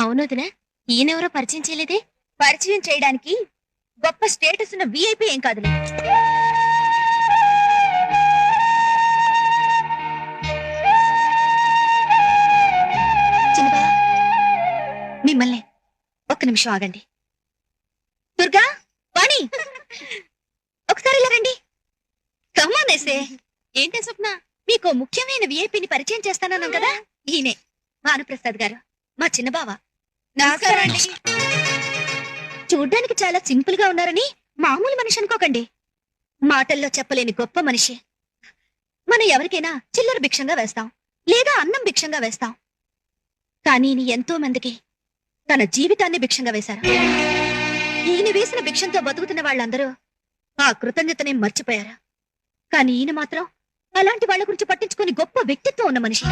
అవునోదినా? ఈయనెవరో పరిచయం చేయలేదే? పరిచయం చేయడానికి గొప్ప స్టేటస్ ఉన్న విఐపి ఏం కాదులే. చిన్నబా మిమ్మల్ని ఒక్క నిమిషం ఆగండి. దుర్గా వాణి! ఒకసారి ఇలా రండి. కమ్మానేసే ఏంటే స్వప్న? మీకు ముఖ్యమైన విఐపిని పరిచయం చేస్తానన్నాం కదా? ఈయనే. భానుప్రసాద్ గారు. మా చిన్న బావ నమస్కారం అండి. చూడ్డానికి చాలా సింపుల్గా ఉన్నారని మామూలు మనిషి అనుకోకండి. మాటల్లో చెప్పలేని గొప్ప మనిషి. మనం ఎవరికైనా చిల్లర భిక్షంగా వేస్తాం లేదా అన్నం భిక్షంగా వేస్తాం. కానీ ఈయన ఎంతో మందికి తన జీవితాన్ని భిక్షంగా వేశారు. ఈయన వేసిన భిక్షంతో బతుకుతున్న వాళ్ళందరూ ఆ కృతజ్ఞతనే మర్చిపోయారు. కానీ ఈయన మాత్రం అలాంటి వాళ్ళ గురించి పట్టించుకుని గొప్ప వ్యక్తిత్వం ఉన్న మనిషి.